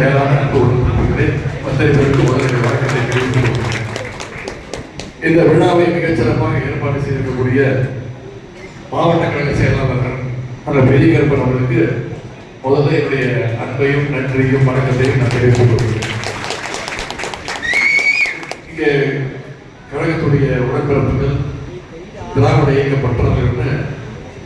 மேலான அன்பு உடன்படுகிறேன் மற்றவர்களுக்கு உடனடி வணக்கத்தை தெரிவித்துக் கொள்கிறேன் இந்த விழாவை மிகச்சிறப்பாக ஏற்பாடு செய்திருக்கக்கூடிய மாவட்ட கழக செயலாளர் அந்த பெரிய கருப்பன் அவர்களுக்கு முதல்ல என்னுடைய அன்பையும் நன்றியும் வணக்கத்தையும் நான் தெரிவித்துக் கொள்கிறேன். இங்கே கழகத்துடைய உடன்பிறப்புகள் திராவிட இயக்க பற்றவர்கள்னு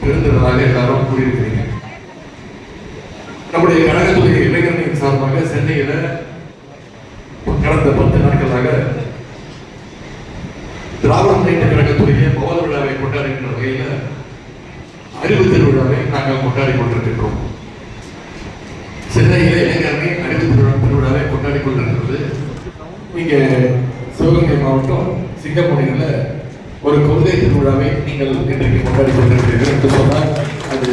தெரிந்ததாக எல்லாரும் கூறியிருக்கிறீங்க நம்முடைய கழகத்துடைய இளைஞர்கள் இளைஞர்களின் சார்பாக சென்னையில கடந்த பத்து நாட்களாக திராவிட முன்னேற்ற கழகத்துடைய பவன விழாவை கொண்டாடுகின்ற வகையில அறிவு திருவிழாவை நாங்கள் கொண்டாடி கொண்டிருக்கின்றோம். சென்னையில இளைஞரணி அறிவு திருவிழாவை கொண்டாடி கொண்டிருக்கிறது. இங்கே சிவகங்கை மாவட்டம் சிங்கப்பூரில் ஒரு கொள்கை திருவிழாவை நீங்கள் இன்றைக்கு கொண்டாடி கொண்டிருக்கிறீர்கள் என்று சொன்னால் அது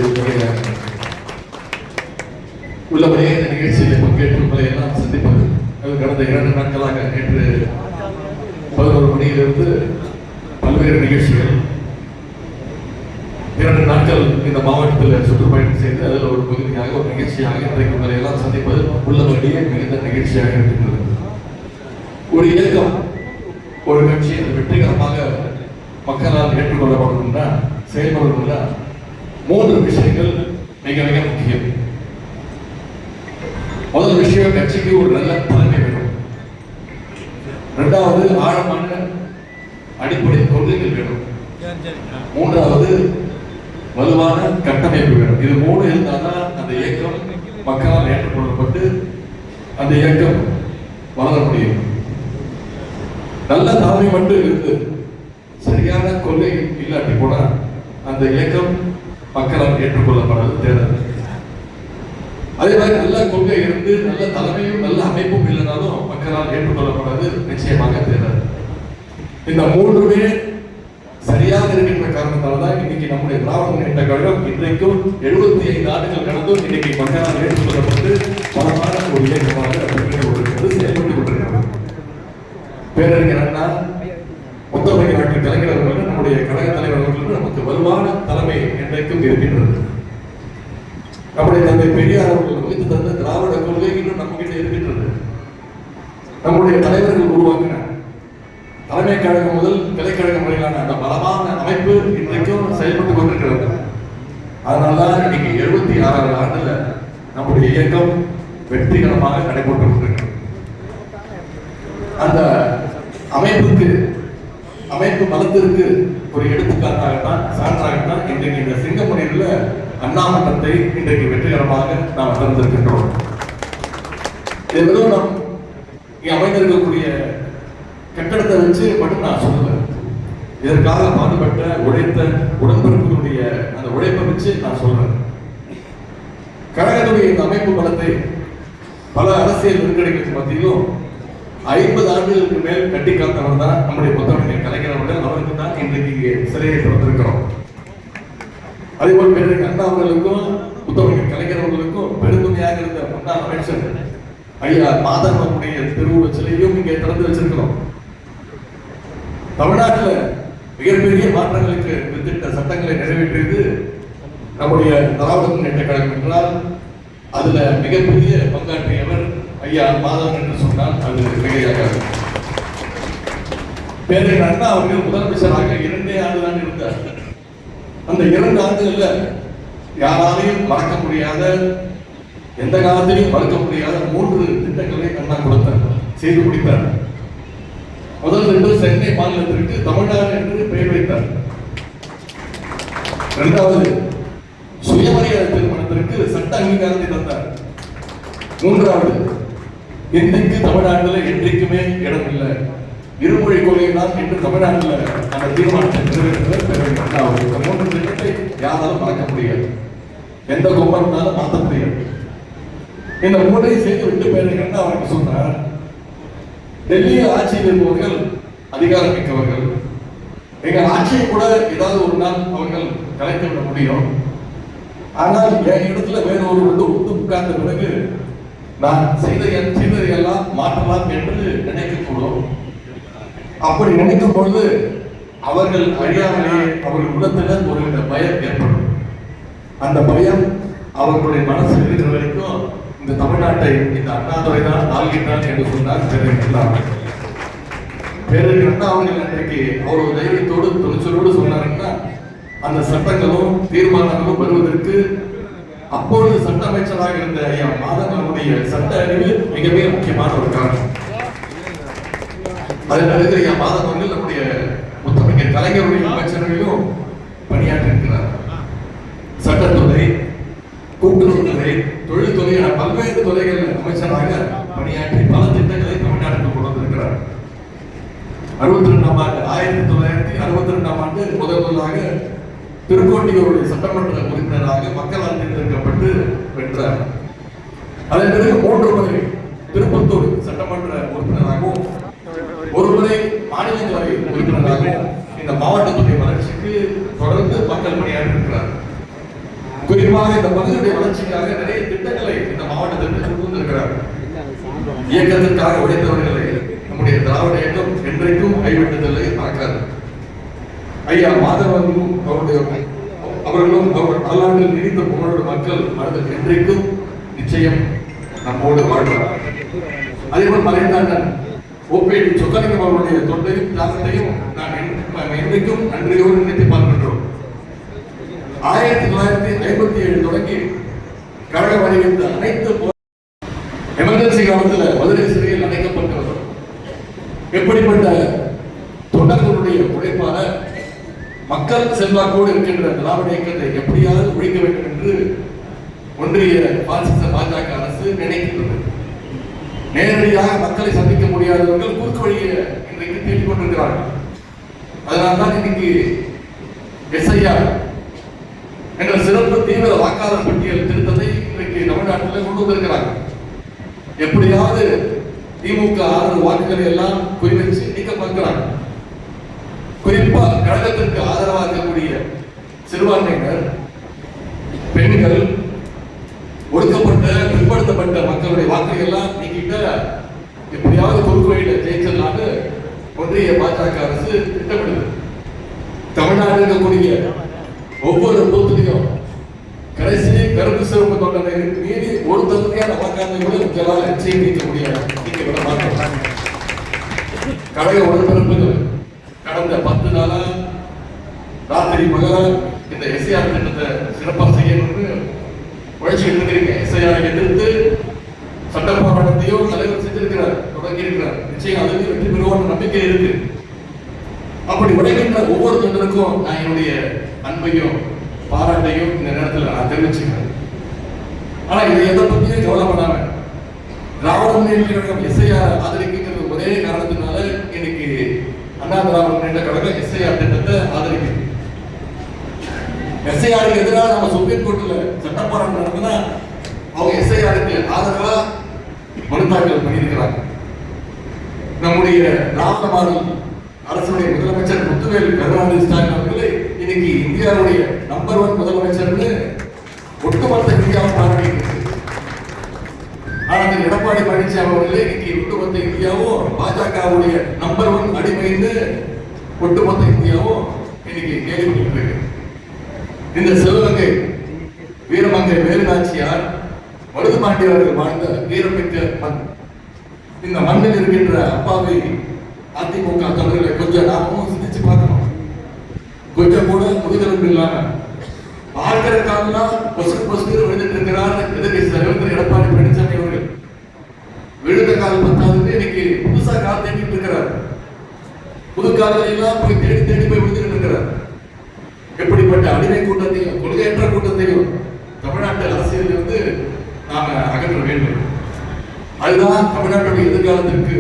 உள்ளபடியே இந்த நிகழ்ச்சியில் பங்கேற்று எல்லாம் சந்திப்பது கடந்த இரண்டு நாட்களாக நேற்று பதினோரு மணியிலிருந்து பல்வேறு நிகழ்ச்சிகள். இரண்டு நாட்கள் இந்த மாவட்டத்தில் சுற்றுப்பயணம் செய்து அதில் ஒரு பகுதியாக ஒரு நிகழ்ச்சியாக இன்றைக்கு உங்களை எல்லாம் சந்திப்பது உள்ளபடியே மிகுந்த நிகழ்ச்சியாக இருக்கின்றது. ஒரு இயக்கம் ஒரு கட்சி அது வெற்றிகரமாக மக்களால் ஏற்றுக்கொள்ளப்படணும்னா செயல்படணும்னா மூன்று விஷயங்கள் மிக மிக முக்கியம். முதல் விஷயம் கட்சிக்கு ஒரு நல்ல தலைமை வேணும். இரண்டாவது ஆழமான அடிப்படை கொள்கைகள் வேணும். மூன்றாவது வலுவான கட்டமைப்பு வேணும். இது மூணு இருந்தால்தான் அந்த இயக்கம் மக்களால் ஏற்றுக்கொள்ளப்பட்டு அந்த இயக்கம் வளர முடியும். நல்ல தலைமை மட்டும் இருந்து சரியான கொள்கை இல்லாட்டி கூட அந்த இயக்கம் மக்களால் ஏற்றுக்கொள்ளப்படாது தேர்தல். அதே மாதிரி நல்ல கொள்கை இருந்து நல்ல தலைமையும் நல்ல அமைப்பும் இல்லைனாலும் மக்களால் ஏற்றுக்கொள்ளப்படாது நிச்சயமாக தேர்தல் இந்த மூன்றுமே சரியாக இருக்கின்ற காரணத்தால் தான் இன்னைக்கு நம்முடைய திராவிட முன்னேற்ற கழகம் இன்றைக்கும் எழுபத்தி ஐந்து ஆண்டுகள் கடந்தும் இன்னைக்கு மக்களால் ஏற்றுக்கொள்ளப்பட்டு பலமான ஒரு இயக்கமாக தமிழக ஒரு செயல்பட்டு கொண்டிருக்கிறது. பேரறிஞர் அண்ணா முத்தமிழ் டாக்டர் கலைஞர் அவர்கள் நம்முடைய கழக தலைவர் அவர்கள் நமக்கு வலுவான தலைமை என்றைக்கும் இருக்கின்றது. நம்முடைய தந்தை பெரியார் அவர்கள் வகுத்து தந்த திராவிட கொள்கை இன்னும் நம்ம கிட்ட இருக்கின்றது. நம்முடைய தலைவர்கள் உருவாக்கின தலைமை கழகம் முதல் கிளைக்கழகம் வரையிலான அந்த பலமான அமைப்பு இன்றைக்கும் செயல்பட்டு கொண்டிருக்கிறது. அதனால்தான் இன்னைக்கு எழுபத்தி ஆறாவது ஆண்டுல நம்முடைய இயக்கம் வெற்றிகரமாக நடைபெற்று கொண்டிருக்கிறது அந்த அமைப்புக்கு அமைப்பு பலத்திற்கு ஒரு எடுத்துக்காட்டாகத்தான் சான்றாகத்தான் இன்றைக்கு இந்த சிங்கப்பூரில் அண்ணாமட்டத்தை இன்றைக்கு வெற்றிகரமாக நாம் திறந்திருக்கின்றோம் இது வெறும் நாம் இங்கே அமைந்திருக்கக்கூடிய கட்டடத்தை வச்சு மட்டும் நான் சொல்லுவேன். இதற்காக பாடுபட்ட உழைத்த உடன்பிறப்புகளுடைய அந்த உழைப்பை வச்சு நான் சொல்றேன். கழகத்துடைய இந்த அமைப்பு பலத்தை பல அரசியல் நெருக்கடிகளுக்கு மத்தியிலும் ஐம்பது ஆண்டுகளுக்கு மேல் கட்டி காத்தவர் தான் நம்முடைய புத்தகங்கள் கலைஞர் அவர்கள். அவருக்கு தான் இன்றைக்கு இங்கே சிலையை திறந்திருக்கிறோம். அதே போல் பேருக்கு அண்ணா அவர்களுக்கும் புத்தகங்கள் கலைஞர் அவர்களுக்கும் இருந்த முன்னாள் அமைச்சர் ஐயா மாதன் அவருடைய திருவுருவ சிலையும் இங்கே திறந்து வச்சிருக்கிறோம். தமிழ்நாட்டில் மிகப்பெரிய மாற்றங்களுக்கு வித்திட்ட சட்டங்களை நிறைவேற்றியது நம்முடைய திராவிட முன்னேற்ற கழகம் என்றால் அதுல மிகப்பெரிய பங்காற்றியவர் ஐயா மாதவன் என்று சொன்னால் அது மிகையாகாது. பேரறிஞர் அண்ணா அவர்கள் முதலமைச்சராக இரண்டே ஆண்டுதான் இருந்தார். அந்த இரண்டு ஆண்டுகள்ல யாராலையும் மறக்க முடியாத எந்த காலத்திலையும் மறுக்க முடியாத மூன்று திட்டங்களை அண்ணா கொடுத்தார் செய்து முடித்தார். முதல் ரெண்டு சென்னை மாநிலத்திற்கு தமிழ்நாடு என்று பெயர் வைத்தார். இரண்டாவது சுயமரியாதை திருமணத்திற்கு சட்ட அங்கீகாரத்தை தந்தார். மூன்றாவது இன்றைக்கு தமிழ்நாட்டில் என்றைக்குமே இடம் இல்லை இருமொழி கொள்கை என்று தமிழ்நாட்டில் அந்த தீர்மானத்தை நிறைவேற்றுவர் இந்த மூன்று திட்டத்தை யாராலும் மறக்க முடியாது. எந்த கும்பனாலும் மாற்ற முடியாது. இந்த மூன்றையும் செய்து விட்டு பேரறிஞர் அண்ணா அவருக்கு சொன்னார். டெல்லி ஆட்சியில் இருப்பவர்கள் அதிகாரம் மிக்கவர்கள் எங்கள் ஆட்சியை கூட ஏதாவது ஒரு நாள் அவர்கள் கலைத்து விட முடியும். ஆனால் என் இடத்துல வேற ஒரு வந்து உத்து உட்கார்ந்த பிறகு நான் செய்த செய்ததை எல்லாம் மாற்றலாம் என்று நினைக்கக்கூடும். அப்படி நினைக்கும் பொழுது அவர்கள் அழியாமலே அவர்கள் உள்ளத்தில் ஒரு பயம் ஏற்படும். அந்த பயம் அவர்களுடைய மனசில் இருக்கிற வரைக்கும் இந்த தமிழ்நாட்டை இந்த அண்ணாதுரை தான் ஆள்கின்றான் என்று சொன்னார் பேரறிஞர் அண்ணா பேரறிஞர் அண்ணா அவர்கள் இன்றைக்கு அவர் ஒரு தைரியத்தோடு துணிச்சலோடு சொன்னாருன்னா அந்த சட்டங்களும் தீர்மானங்களும் வருவதற்கு அப்பொழுது சட்ட அமைச்சராக இருந்த ஐயா மாதவனுடைய சட்ட அறிவு மிகவே முக்கியமான ஒரு காரணம். அதன் பிறகு மாதம் மாதவர்கள் நம்முடைய முத்தமிழ் கலைஞருடைய அமைச்சரவையிலும் பணியாற்றிருக்கிறார் சட்டத்துறை கூட்டுறவுத்துறை தொழில்துறை என பல்வேறு துறைகள் அமைச்சராக பணியாற்றி பல திட்டங்களை தமிழ்நாட்டுக்கு கொண்டு வந்திருக்கிறார். அறுபத்தி ரெண்டாம் ஆண்டு ஆயிரத்தி தொள்ளாயிரத்தி அறுபத்தி ரெண்டாம் ஆண்டு முதல் முதலாக திருக்கோட்டியூருடைய சட்டமன்ற உறுப்பினராக மக்களால் தேர்ந்தெடுக்கப்பட்டு வென்றார். அதன் பிறகு மூன்று முறை திருப்பத்தூர் சட்டமன்ற உறுப்பினராகவும் ஒரு முறை மாநிலங்களவை உறுப்பினராகவும் இந்த மாவட்டத்துடைய வளர்ச்சிக்கு தொடர்ந்து மக்கள் பணியாற்றி இருக்கிறார் குறிப்பாக இந்த பகுதியுடைய வளர்ச்சிக்காக நிறைய திட்டங்களை இந்த மாவட்டத்திற்கு கொண்டு வந்திருக்கிறார் இயக்கத்திற்காக உழைத்தவர்களை நம்முடைய திராவிட இயக்கம் என்றைக்கும் கைவிட்டதில்லை மறக்காது ஐயா மாதவர்களும் அவருடைய அவர்களும் அவர் பல்லாண்டில் நீடித்த புகழோடு மக்கள் அடுத்த என்றைக்கும் நிச்சயம் நம்மோடு வாழ்வார். அதே போல் மலைந்தாண்டன் ஓபிடி சொக்கலிங்கம் அவருடைய தொண்டையும் தாசத்தையும் நான் என்றைக்கும் நன்றியோடு நினைத்து பார்க்கின்றோம் ஆயிரத்தி தொள்ளாயிரத்தி ஐம்பத்தி ஏழு தொடங்கி கழகம் அறிவித்த அனைத்து போ- எமர்ஜென்சி காலத்துல மதுரை சிறையில் அடைக்கப்பட்டவர் எப்படிப்பட்ட தொண்டர்களுடைய உழைப்பால மக்கள் செல்வாக்கோடு இருக்கின்ற திராவிட இயக்கத்தை எப்படியாவது ஒழிக்க வேண்டும் என்று ஒன்றிய பாசிச பாஜக அரசு நினைக்கின்றது. நேரடியாக மக்களை சந்திக்க முடியாதவர்கள் குறுக்கு வழியை இன்றைக்கு தேடிக் கொண்டிருக்கிறார்கள். அதனால்தான் இன்னைக்கு எஸ்ஐஆர் என்ற சிறப்பு தீவிர வாக்காளர் பட்டியல் திருத்தத்தை இன்றைக்கு தமிழ்நாட்டில் கொண்டு வந்திருக்கிறாங்க. எப்படியாவது திமுக ஆறு வாக்குகளை எல்லாம் குறிவச்சு நீக்க பார்க்கிறாங்க. குறிப்பா கழகத்திற்கு ஆதரவாக இருக்கக்கூடிய சிறுபான்மையினர் பெண்கள் ஒடுக்கப்பட்ட பிற்படுத்தப்பட்ட மக்களுடைய வார்த்தைகள் எல்லாம் நீக்கிட்ட எப்படியாவது குறுக்கு வழியில ஜெயிச்சிடலாம்னு ஒன்றிய பாஜக அரசு திட்டமிடுது. தமிழ்நாடு இருக்கக்கூடிய ஒவ்வொரு பூத்துலையும் கடைசி கருப்பு சிறப்பு தொண்டனை மீறி ஒரு தகுதியான வாக்காளரை கூட உங்களால் நிச்சயம் நீக்க முடியாது நீங்க விட கழக உடன்பிறப்புகள் கடந்த பத்து நாளா ராத்திரி இந்த எஸ்ஐஆர் திட்டத்தை சிறப்பாக செய்யணும்னு உழைச்சி இருக்கிறீங்க எஸ்ஐஆர் எதிர்த்து சட்ட போராட்டத்தையும் தலைவர் செஞ்சிருக்கிறார் தொடங்கி இருக்கிறார் நிச்சயம் அதுக்கு வெற்றி பெறுவோம் நம்பிக்கை இருக்கு. அப்படி உடைக்கின்ற ஒவ்வொரு தொண்டருக்கும் நான் என்னுடைய அன்பையும் பாராட்டையும் இந்த நேரத்தில் நான் தெரிவிச்சுக்கிறேன். ஆனா இதை எதை பத்தியும் கவலைப்படாம திராவிட முன்னேற்ற கழகம் எஸ்ஐஆர் ஆதரிக்கிறது ஒரே காரணத்தினால இன்னைக்கு அண்ணா திராவிட முன்னேற்ற கழகம் எஸ்ஐஆர் திட்டத்தை ஆதரிக்குது. எஸ்ஐஆருக்கு எதிராக நம்ம சுப்ரீம் கோர்ட்டில் சட்ட நடத்தினா நடந்ததுன்னா அவங்க எஸ்ஐஆருக்கு ஆதரவாக மனு தாக்கல் பண்ணியிருக்கிறாங்க. நம்முடைய திராவிட அரசுடைய முதலமைச்சர் முத்துவேல் கருணாநிதி ஸ்டாலின் அவர்களை இன்னைக்கு இந்தியாவுடைய நம்பர் ஒன் முதலமைச்சர்னு ஒட்டுமொத்த இந்தியாவும் பார்க்கிறது ஆனால் எடப்பாடி பழனிசாமி அவர்களே இன்னைக்கு ஒட்டுமொத்த இந்தியாவும் பாஜகவுடைய நம்பர் ஒன் அடிமைன்னு ஒட்டுமொத்த இந்தியாவும் இன்னைக்கு கேள்வி இந்த சிவகங்கை வீரமங்கை வேலுநாச்சியார் மருது பாண்டியவர்கள் வாழ்ந்த வீரமிக்க மண். இந்த மண்ணில் இருக்கின்ற அப்பாவை அதிமுக தொண்டர்களை கொஞ்சம் நாமும் சிந்திச்சு பார்க்கணும். கொஞ்சம் கூட முதுகெலும்பு இல்லாம. பார்க்கிற காலம்லாம் பொசுக்கு பொசுக்கு விழுந்துட்டு இருக்கிறார் எதிர்கட்சி தலைவர் எடப்பாடி பழனிசாமி அவர்கள். விழுந்த காலம் பத்தாவது இன்னைக்கு புதுசா கால் தேடிட்டு இருக்கிறார். புது கால்களை எல்லாம் போய் தேடி தேடி போய் விழுந்துட்டு இருக்கிறார். எப்படிப்பட்ட அடிமை கூட்டத்தையும் கொள்கையற்ற கூட்டத்தையும் தமிழ்நாட்டு அரசியலில் இருந்து நாம அகற்ற வேண்டும். அதுதான் தமிழ்நாட்டுடைய எதிர்காலத்திற்கு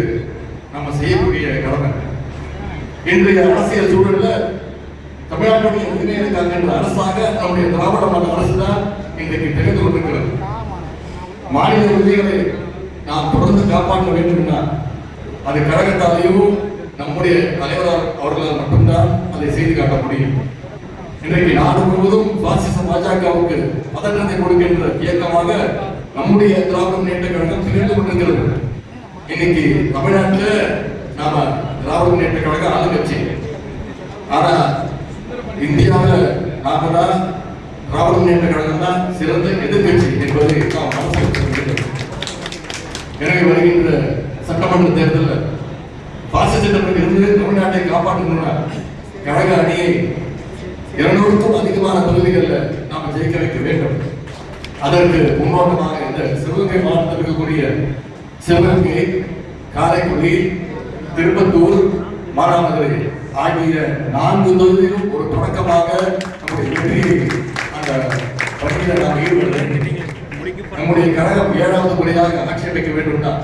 நம்ம செய்யக்கூடிய கடமை. இன்றைய அரசியல் சூழல்ல தமிழ்நாட்டுடைய உரிமையை அரசாக நம்முடைய திராவிட மாடல் அரசு தான் இன்றைக்கு தெரிந்து கொண்டிருக்கிறது. மாநில உரிமைகளை நாம் தொடர்ந்து காப்பாற்ற வேண்டும்னா அது கழகத்தாலேயும் நம்முடைய தலைவரால் அவர்களால் மட்டும்தான் அதை செய்து காட்ட முடியும். இன்றைக்கு நாடு முழுவதும் பாசிச பாஜகவுக்கு பதற்றத்தை கொடுக்கின்ற இயக்கமாக நம்முடைய திராவிட முன்னேற்ற கழகம் திகழ்ந்து கொண்டிருக்கிறது இன்னைக்கு தமிழ்நாட்டில் நாம திராவிட முன்னேற்ற கழகம் ஆளுங்கட்சி. ஆனா இந்தியாவில் நாம தான் திராவிட முன்னேற்ற கழகம் தான் சிறந்த எதிர்கட்சி என்பது நாம் எனவே வருகின்ற சட்டமன்ற தேர்தலில் பாசிசத்திடம் இருந்து தமிழ்நாட்டை காப்பாற்றணும்னா கழக அணியை இருநூறுக்கும் அதிகமான தொகுதிகளில் நாம் ஜெயிக்க வைக்க வேண்டும். அதற்கு முன்னோட்டமாக இந்த சிவகங்கை மாவட்டத்தில் இருக்கக்கூடிய சிவகங்கை காரைக்குடி திருப்பத்தூர் மானாமதுரை ஆகிய நான்கு தொகுதியிலும் ஒரு தொடக்கமாக நம்முடைய வெற்றியை அந்த பணியில நாம் ஈடுபட நம்முடைய கழகம் ஏழாவது முறையாக ஆட்சேபிக்க வேண்டும் தான்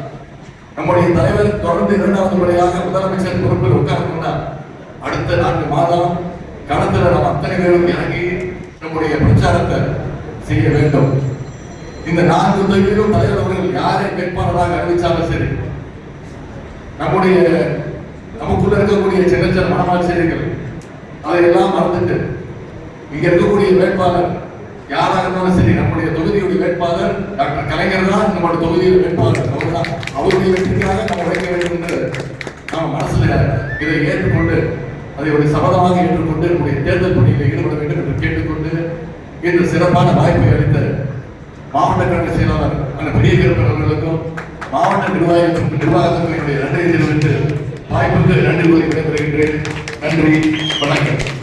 நம்முடைய தலைவர் தொடர்ந்து இரண்டாவது முறையாக முதலமைச்சர் பொறுப்பில் உட்கார்ந்தோம்னா அடுத்த நான்கு மாதம் களத்தில் நாம் அத்தனை பேரும் இறங்கி நம்முடைய பிரச்சாரத்தை செய்ய வேண்டும். இந்த நான்கு தொகுதியிலும் தலைவர் அவர்கள் யாரை வேட்பாளராக அறிவிச்சாலும் சரி நம்முடைய நமக்குள்ள இருக்கக்கூடிய சின்ன சின்ன மனமாச்சரியங்கள் அதையெல்லாம் மறந்துட்டு இங்க இருக்கக்கூடிய வேட்பாளர் யாராக இருந்தாலும் சரி நம்முடைய தொகுதியுடைய வேட்பாளர் டாக்டர் கலைஞர் தான் நம்முடைய தொகுதியில் வேட்பாளர். அவர்தான். அவருடைய வெற்றிக்காக நம்ம உழைக்க வேண்டும் என்று நம்ம மனசுல இதை ஏற்றுக்கொண்டு அதை ஒரு சபதமாக ஏற்றுக்கொண்டு நம்முடைய தேர்தல் பணியில் ஈடுபட வேண்டும் என்று கேட்டுக்கொண்டு இன்று சிறப்பான வாய்ப்பை அளித்த மாவட்ட கழக செயலாளர் அந்த பெரிய அவர்களுக்கும் மாவட்ட நிர்வாகத்திற்கும் நிர்வாகத்திற்கும் என்னுடைய நன்றியை தெரிவித்து வாய்ப்புக்கு நன்றி கூறி விடைபெறுகின்றேன். நன்றி. வணக்கம்.